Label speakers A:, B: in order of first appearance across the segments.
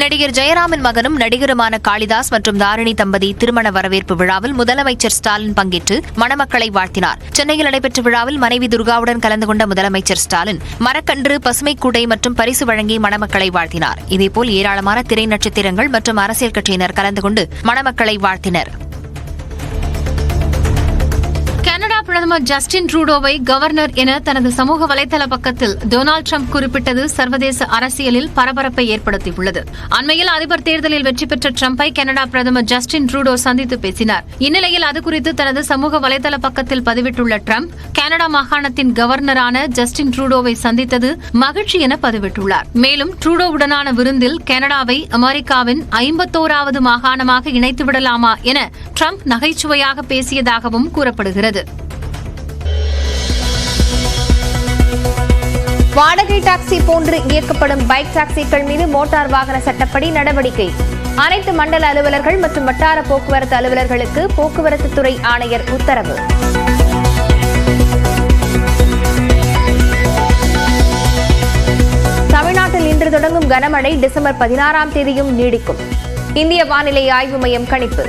A: நடிகர் ஜெயராமன் மகனும் நடிகருமான காளிதாஸ் மற்றும் தாரிணி தம்பதி திருமண வரவேற்பு விழாவில் முதலமைச்சர் ஸ்டாலின் பங்கேற்று மணமக்களை வாழ்த்தினார். சென்னையில் நடைபெற்ற விழாவில் மனைவி துர்காவுடன் கலந்து கொண்ட முதலமைச்சர் ஸ்டாலின் மரக்கன்று பசுமை கூடை மற்றும் பரிசு வழங்கி மணமக்களை வாழ்த்தினார். இதேபோல் ஏராளமான திரை நட்சத்திரங்கள் மற்றும் அரசியல் கட்சியினர் கலந்து கொண்டு மணமக்களை வாழ்த்தினர்.
B: கனடா பிரதமர் ஜஸ்டின் ட்ரூடோவை கவர்னர் என தனது சமூக வலைதள பக்கத்தில் டொனால்டு ட்ரம்ப் குறிப்பிட்டது சர்வதேச அரசியலில் பரபரப்பை ஏற்படுத்தியுள்ளது. அண்மையில் அதிபர் தேர்தலில் வெற்றி பெற்ற ட்ரம்பை கனடா பிரதமர் ஜஸ்டின் ட்ரூடோ சந்தித்து பேசினார். இந்நிலையில் அது குறித்து தனது சமூக வலைதள பக்கத்தில் பதிவிட்டுள்ள ட்ரம்ப் கனடா மாகாணத்தின் கவர்னரான ஜஸ்டின் ட்ரூடோவை சந்தித்தது மகிழ்ச்சி என பதிவிட்டுள்ளார். மேலும் ட்ரூடோவுடனான விருந்தில் கனடாவை அமெரிக்காவின் ஐம்பத்தோராவது மாகாணமாக இணைத்து விடலாமா என ட்ரம்ப் நகைச்சுவையாக பேசியதாகவும் கூறப்படுகிறது.
C: வாடகை டாக்ஸி போன்று இயக்கப்படும் பைக் டாக்ஸிகள் மீது மோட்டார் வாகன சட்டப்படி நடவடிக்கை. அனைத்து மண்டல அலுவலர்கள் மற்றும் வட்டார போக்குவரத்து அலுவலர்களுக்கு போக்குவரத்து துறை ஆணையர் உத்தரவு. தமிழ்நாட்டில் இன்று தொடங்கும் கனமழை டிசம்பர் பதினாறாம் தேதியும் நீடிக்கும். இந்திய வானிலை ஆய்வு மையம் கணிப்பு.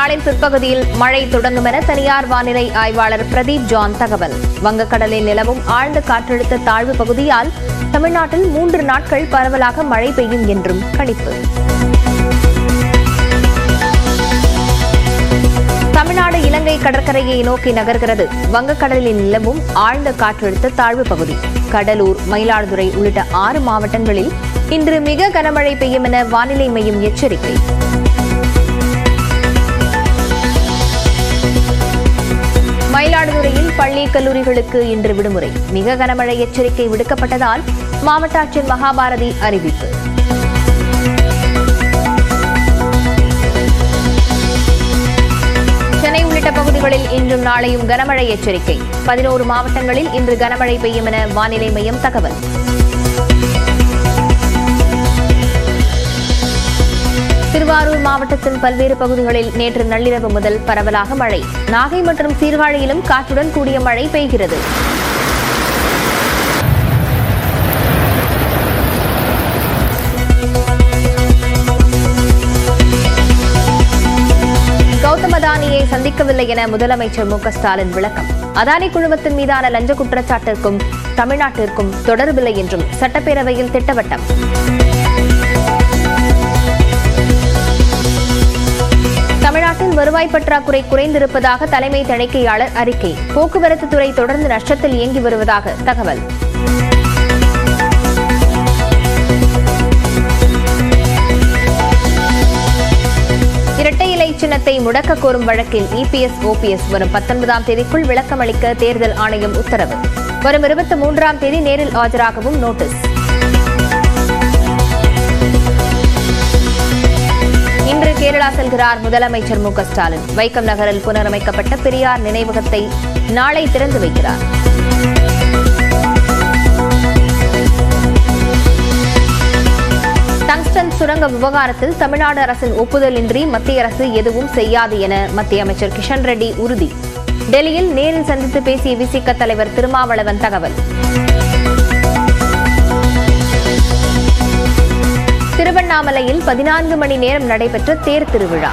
C: நாளின் பிற்பகுதியில் மழை தொடங்கும் என தனியார் வானிலை ஆய்வாளர் பிரதீப் ஜான் தகவல். வங்கக்கடலில் நிலவும் ஆழ்ந்த காற்றழுத்த தாழ்வு பகுதியால் தமிழ்நாட்டில் மூன்று நாட்கள் பரவலாக மழை பெய்யும் என்றும் கணிப்பு. தமிழ்நாடு இலங்கை கடற்கரையை நோக்கி நகர்கிறது. வங்கக்கடலில் நிலவும் ஆழ்ந்த காற்றழுத்த தாழ்வு பகுதி. கடலூர் மயிலாடுதுறை உள்ளிட்ட ஆறு மாவட்டங்களில் இன்று மிக கனமழை பெய்யும் என வானிலை மையம் எச்சரிக்கை. மயிலாடுதுறையில் பள்ளி கல்லூரிகளுக்கு இன்று விடுமுறை. மிக கனமழை எச்சரிக்கை விடுக்கப்பட்டதால் மாவட்ட ஆட்சியர் மகாபாரதி அறிவிப்பு. சென்னை உள்ளிட்ட பகுதிகளில் இன்றும் நாளையும் கனமழை எச்சரிக்கை. பதினோரு மாவட்டங்களில் இன்று கனமழை பெய்யும் என வானிலை மையம் தகவல். திருவாரூர் மாவட்டத்தின் பல்வேறு பகுதிகளில் நேற்று நள்ளிரவு முதல் பரவலாக மழை. நாகை மற்றும் சீர்காழியிலும் காற்றுடன் கூடிய மழை பெய்கிறது. கௌதம் அதானியை சந்திக்கவில்லை என முதலமைச்சர் மு ஸ்டாலின் விளக்கம். அதானி குழுமத்தின் மீதான லஞ்ச குற்றச்சாட்டிற்கும் தமிழ்நாட்டிற்கும் தொடர்பில்லை என்றும் சட்டப்பேரவையில் திட்டவட்டம். வருவாய் பற்றாக்குறை குறைந்திருப்பதாக தலைமை தணிக்கையாளர் அறிக்கை. போக்குவரத்து துறை தொடர்ந்து நஷ்டத்தில் இயங்கி வருவதாக தகவல். இரட்டை இலை சின்னத்தை முடக்க கோரும் வழக்கில் இபிஎஸ் ஓபிஎஸ் வரும் பத்தொன்பதாம் தேதிக்குள் விளக்கமளிக்க தேர்தல் ஆணையம் உத்தரவு. வரும் இருபத்தி மூன்றாம் தேதி நேரில் ஆஜராகவும் நோட்டீஸ். இன்று கேரளா செல்கிறார் முதலமைச்சர் மு ஸ்டாலின். வைக்கம் நகரில் புனரமைக்கப்பட்ட பெரியார் நினைவகத்தை நாளை திறந்து வைக்கிறார். டங்ஸ்டன் சுரங்க விவகாரத்தில் தமிழ்நாடு அரசின் ஒப்புதலின்றி மத்திய அரசு எதுவும் செய்யாது என மத்திய அமைச்சர் கிஷன் ரெட்டி உறுதி. டெல்லியில் நேரில் சந்தித்து பேசிய விசிக தலைவர் திருமாவளவன் தகவல். திருவண்ணாமலையில் பதினான்கு மணி நேரம் நடைபெற்ற தேர் திருவிழா.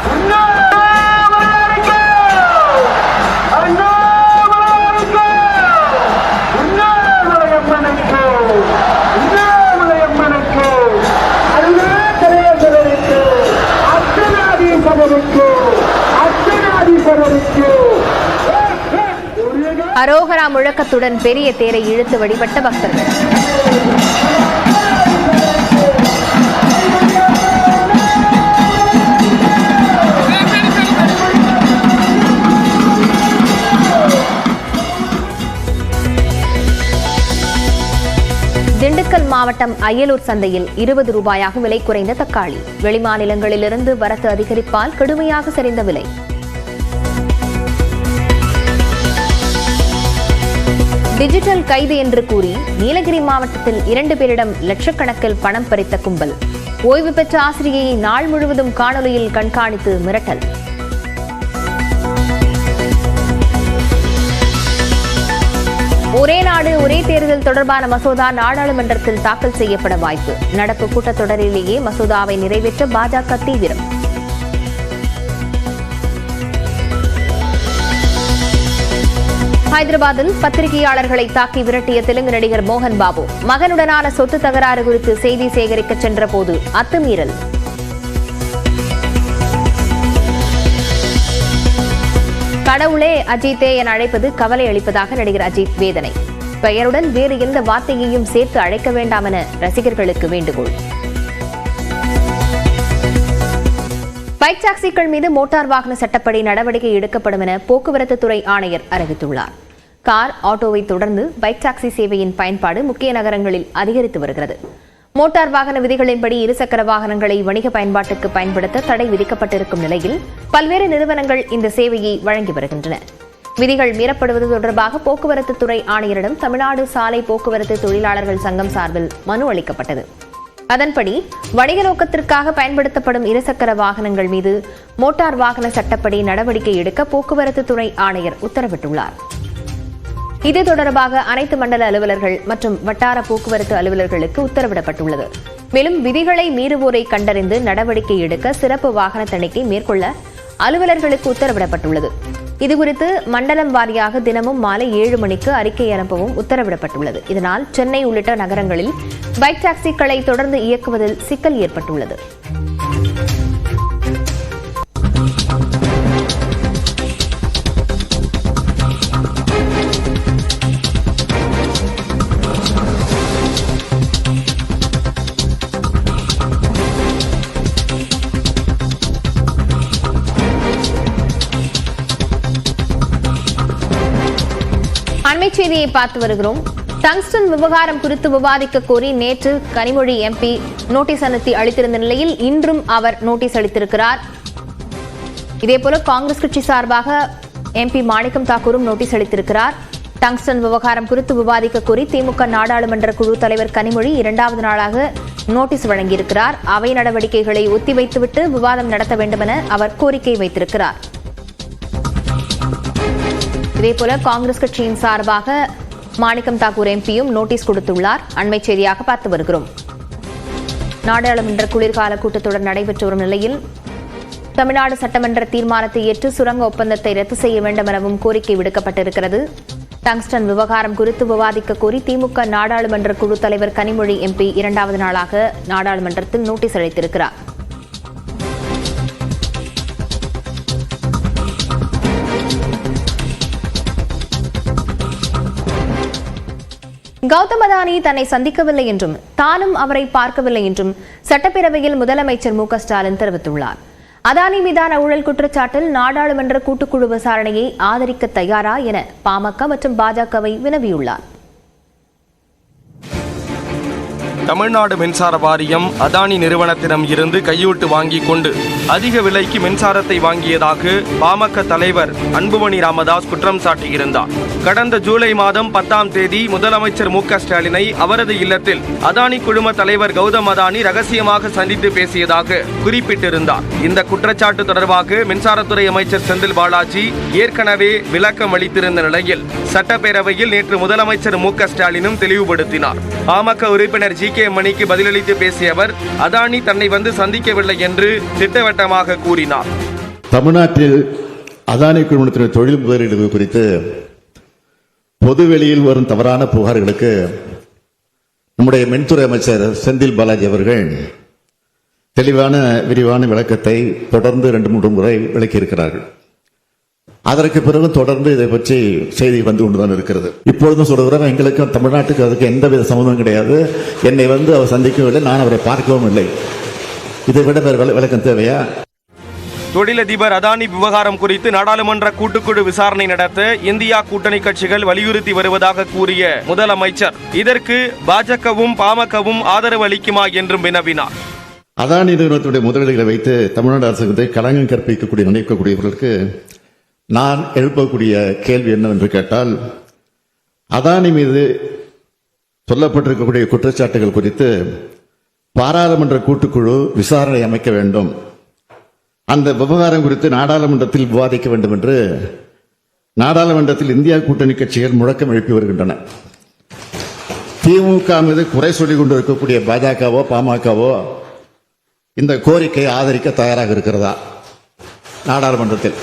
C: அரோகரா முழக்கத்துடன் பெரிய தேரை இழுத்து வழிபட்ட பக்தர்கள். மாவட்டம் அயலூர் சந்தையில் இருபது ரூபாயாக விலை குறைந்த தக்காளி. வெளிமாநிலங்களிலிருந்து வரத்து அதிகரிப்பால் கடுமையாக சரிந்த விலை. டிஜிட்டல் கைது என்று கூறி நீலகிரி மாவட்டத்தில் இரண்டு பேரிடம் லட்சக்கணக்கில் பணம் பறித்த கும்பல். ஓய்வு பெற்ற ஆசிரியையை நாள் முழுவதும் காணொலியில் கண்காணித்து மிரட்டல். ஒரே நாடு ஒரே தேர்தல் தொடர்பான மசோதா நாடாளுமன்றத்தில் தாக்கல் செய்யப்பட வாய்ப்பு. நடப்பு கூட்டத்தொடரிலேயே மசோதாவை நிறைவேற்ற பாஜக தீவிரம். ஹைதராபாத்தில் பத்திரிகையாளர்களை தாக்கி விரட்டிய தெலுங்கு நடிகர் மோகன் பாபு மகனுடனான சொத்து தகராறு குறித்து செய்தி சேகரிக்க சென்றபோது அத்துமீறல். கடவுளே அஜித்தே என அழைப்பது கவலை அளிப்பதாக நடிகர் அஜித் வேதனை. பெயருடன் வேறு எந்த வார்த்தையையும் சேர்த்து அழைக்க வேண்டாம் என ரசிகர்களுக்கு வேண்டுகோள். பைக் டாக்ஸிகள் மீது மோட்டார் வாகன சட்டப்படி நடவடிக்கை எடுக்கப்படும் என போக்குவரத்து துறை ஆணையர் அறிவித்துள்ளார். கார் ஆட்டோவை தொடர்ந்து பைக் டாக்ஸி சேவையின் பயன்பாடு முக்கிய நகரங்களில் அதிகரித்து வருகிறது. மோட்டார் வாகன விதிகளின்படி இருசக்கர வாகனங்களை வணிக பயன்பாட்டுக்கு பயன்படுத்த தடை விதிக்கப்பட்டிருக்கும் நிலையில் பல்வேறு நிறுவனங்கள் இந்த சேவையை வழங்கி வருகின்றன. விதிகள் மீறப்படுவது தொடர்பாக போக்குவரத்து துறை ஆணையரிடம் தமிழ்நாடு சாலை போக்குவரத்து தொழிலாளர்கள் சங்கம் சார்பில் மனு அளிக்கப்பட்டது. அதன்படி வணிக நோக்கத்திற்காக பயன்படுத்தப்படும் இருசக்கர வாகனங்கள் மீது மோட்டார் வாகன சட்டப்படி நடவடிக்கை எடுக்க போக்குவரத்து துறை ஆணையர் உத்தரவிட்டுள்ளார். இது தொடர்பாக அனைத்து மண்டல அலுவலர்கள் மற்றும் வட்டார போக்குவரத்து அலுவலர்களுக்கு உத்தரவிடப்பட்டுள்ளது. மேலும் விதிகளை மீறுவோரை கண்டறிந்து நடவடிக்கை எடுக்க சிறப்பு வாகன தணிக்கை மேற்கொள்ள அலுவலர்களுக்கு உத்தரவிடப்பட்டுள்ளது. இதுகுறித்து மண்டலம் வாரியாக தினமும் மாலை ஏழு மணிக்கு அறிக்கை அனுப்பவும் உத்தரவிடப்பட்டுள்ளது. இதனால் சென்னை உள்ளிட்ட நகரங்களில் பைக் டாக்ஸிக்களை தொடர்ந்து இயக்குவதில் சிக்கல் ஏற்பட்டுள்ளது. அண்மை செய்தியை பார்த்து வருகிறோம். டங்ஸ்டன் விவகாரம் குறித்து விவாதிக்க கோரி நேற்று கனிமொழி எம்பி நோட்டீஸ் அனுப்பி அளித்திருந்த நிலையில் இன்றும் அவர் நோட்டீஸ் அளித்திருக்கிறார். இதேபோல காங்கிரஸ் கட்சி சார்பாக எம்பி மாணிக்கம் தாக்கூரும் நோட்டீஸ் அளித்திருக்கிறார். டங்ஸ்டன் விவகாரம் குறித்து விவாதிக்க கோரி திமுக நாடாளுமன்ற குழு தலைவர் கனிமொழி இரண்டாவது நாளாக நோட்டீஸ் வழங்கியிருக்கிறார். அவை நடவடிக்கைகளை ஒத்திவைத்துவிட்டு விவாதம் நடத்த வேண்டுமென அவர் கோரிக்கை வைத்திருக்கிறார். இதேபோல காங்கிரஸ் கட்சியின் சார்பாக மாணிக்கம் தாக்கூர் எம்பியும் நோட்டீஸ் கொடுத்துள்ளார். அண்மை செய்தியாக பார்த்து வருகிறோம். நாடாளுமன்ற குளிர்கால கூட்டத்தொடர் நடைபெற்று வரும் நிலையில் தமிழ்நாடு சட்டமன்ற தீர்மானத்தை ஏற்று சுரங்க ஒப்பந்தத்தை ரத்து செய்ய வேண்டும் எனவும் கோரிக்கை விடுக்கப்பட்டிருக்கிறது. டங்ஸ்டன் விவகாரம் குறித்து விவாதிக்க கோரி திமுக நாடாளுமன்ற குழு தலைவர் கனிமொழி எம்பி இரண்டாவது நாளாக நாடாளுமன்றத்தில் நோட்டீஸ் அளித்திருக்கிறார். கௌதம் அதானி தன்னை சந்திக்கவில்லை என்றும் தானும் அவரை பார்க்கவில்லை என்றும் சட்டப்பேரவையில் முதலமைச்சர் மு ஸ்டாலின் தெரிவித்துள்ளார். அதானி மீதான ஊழல் குற்றச்சாட்டில் நாடாளுமன்ற கூட்டுக்குழு விசாரணையை ஆதரிக்க தயாரா என பாமக மற்றும் பாஜகவை வினவியுள்ளார்.
D: தமிழ்நாடு மின்சார வாரியம் அதானி நிறுவனத்திடம் இருந்து கையூட்டு வாங்கிக் கொண்டு அதிக விலைக்கு மின்சாரத்தை வாங்கியதாக பாமக தலைவர் அன்புமணி ராமதாஸ் குற்றம் சாட்டியிருந்தார். கடந்த ஜூலை மாதம் பத்தாம் தேதி முதலமைச்சர் மு ஸ்டாலினை அவரது இல்லத்தில் அதானி குழும தலைவர் கௌதம் அதானி ரகசியமாக சந்தித்து பேசியதாக குறிப்பிட்டிருந்தார். இந்த குற்றச்சாட்டு தொடர்பாக மின்சாரத்துறை அமைச்சர் செந்தில் பாலாஜி ஏற்கனவே விளக்கம் அளித்திருந்த நிலையில் சட்டப்பேரவையில் நேற்று முதலமைச்சர் மு ஸ்டாலினும் தெளிவுபடுத்தினார். பாமக உறுப்பினர் ஜி. கே மணிக்கு பதிலளித்து பேசிய அவர் அதானி தன்னை வந்து சந்திக்கவில்லை என்று திட்டவட்டமாக கூறினார்.
E: தமிழ்நாட்டில் அதானி குழுமத்தின் தொழில் முதலீடு குறித்து பொதுவெளியில் வரும் தவறான புகார்களுக்கு நம்முடைய மின்துறை அமைச்சர் செந்தில் பாலாஜி அவர்கள் தெளிவான விரிவான விளக்கத்தை தொடர்ந்து ரெண்டு மூன்று முறை விளக்கியிருக்கிறார்கள். அதற்கு பிறகு தொடர்ந்து இதை பற்றி செய்தி வந்து கொண்டுதான் இருக்கிறது. இப்பொழுதும் சொல்கிறோம் எங்களுக்கும் தமிழ்நாட்டுக்கு அதுக்கு எந்தவித சம்மந்தமும் கிடையாது. என்னை வந்து அவர் சந்திக்கவில்லை நான் அவரை பார்க்கவும் இல்லை. இதை விட வேறு விள- விளக்கம் தேவையா?
D: தொழிலதிபர் அதானி விவகாரம் குறித்து நாடாளுமன்ற கூட்டுக்குழு விசாரணை நடத்த இந்தியா கூட்டணி கட்சிகள் வலியுறுத்தி வருவதாக கூறிய முதலமைச்சர் இதற்கு பாஜகவும் பாமகவும் ஆதரவு அளிக்குமா என்றும் வினவினார்.
E: அதானி நிறுவனத்துடைய முதலீடுகளை வைத்து தமிழ்நாடு அரசுக்கு களங்கம் கற்பிக்கக்கூடிய நினைக்கக்கூடியவர்களுக்கு நான் எழுப்பக்கூடிய கேள்வி என்னவென்று கேட்டால் அதானி மீது சொல்லப்பட்டிருக்கக்கூடிய குற்றச்சாட்டுகள் குறித்து பாராளுமன்ற கூட்டுக்குழு விசாரணை அமைக்க வேண்டும். அந்த விவகாரம் குறித்து நாடாளுமன்றத்தில் விவாதிக்க வேண்டும் என்று நாடாளுமன்றத்தில் இந்தியா கூட்டணி கட்சிகள் முழக்கம் எழுப்பி வருகின்றன. திமுக மீது குறை சொல்லிக் கொண்டிருக்கக்கூடிய பாஜகவோ பாமகவோ இந்த கோரிக்கையை ஆதரிக்க தயாராக இருக்கிறதா? நாடாளுமன்றத்தில்.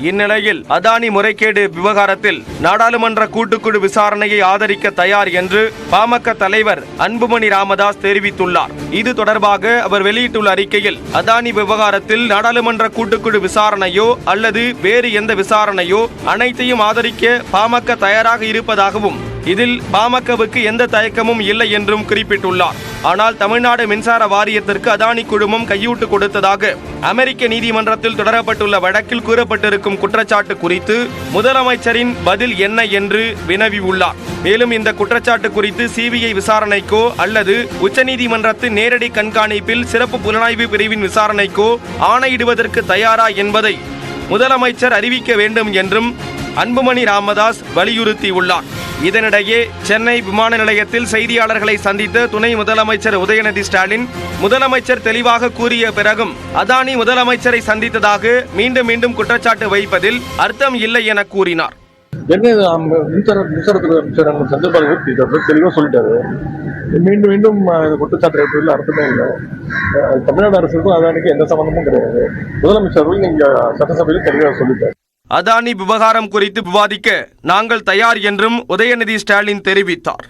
D: இந்நிலையில் அதானி முறைகேடு விவகாரத்தில் நாடாளுமன்ற கூட்டுக்குழு விசாரணையை ஆதரிக்க தயார் என்று பாமக தலைவர் அன்புமணி ராமதாஸ் தெரிவித்துள்ளார். இது தொடர்பாக அவர் வெளியிட்டுள்ள அறிக்கையில் அதானி விவகாரத்தில் நாடாளுமன்ற கூட்டுக்குழு விசாரணையோ அல்லது வேறு எந்த விசாரணையோ அனைத்தையும் ஆதரிக்க பாமக தயாராக இருப்பதாகவும் இதில் பாமகவுக்கு எந்த தயக்கமும் இல்லை என்றும் குறிப்பிட்டுள்ளார். ஆனால் தமிழ்நாடு மின்சார வாரியத்திற்கு அதானி குழுமம் கையூட்டு கொடுத்ததாக அமெரிக்க நீதிமன்றத்தில் தொடரப்பட்டுள்ள வழக்கில் கூறப்பட்டிருக்கும் குற்றச்சாட்டு குறித்து முதலமைச்சரின் பதில் என்ன என்று வினவியுள்ளார். மேலும் இந்த குற்றச்சாட்டு குறித்து சிபிஐ விசாரணைக்கோ அல்லது உச்சநீதிமன்றத்தின் நேரடி கண்காணிப்பில் சிறப்பு புலனாய்வு பிரிவின் விசாரணைக்கோ ஆணையிடுவதற்கு தயாரா என்பதை முதலமைச்சர் அறிவிக்க வேண்டும் என்றும் அன்புமணி ராமதாஸ் வலியுறுத்தியுள்ளார். இதனிடையே சென்னை விமான நிலையத்தில் செய்தியாளர்களை சந்தித்த துணை முதலமைச்சர் உதயநிதி ஸ்டாலின் முதலமைச்சர் தெளிவாக கூறிய பிறகும் அதானி முதலமைச்சரை சந்தித்ததாக மீண்டும் மீண்டும் குற்றச்சாட்டு வைப்பதில் அர்த்தம் இல்லை என கூறினார்.
F: என்ன மின்சார மின்சாரத்துறை அமைச்சர் தெளிவாக சொல்லிட்டாரு. மீண்டும் மீண்டும் குற்றச்சாட்டு வைப்பதில் அர்த்தமே இல்லை. தமிழ்நாடு அரசுக்கும் அதானிக்கும் எந்த சம்பந்தமும் கிடையாது. முதலமைச்சர் நீங்க சட்டசபையில் தெளிவாக சொல்லிட்டார்.
D: அதானி விவகாரம் குறித்து விவாதிக்க நாங்கள் தயார் என்றும் உதயநிதி ஸ்டாலின் தெரிவித்தார்.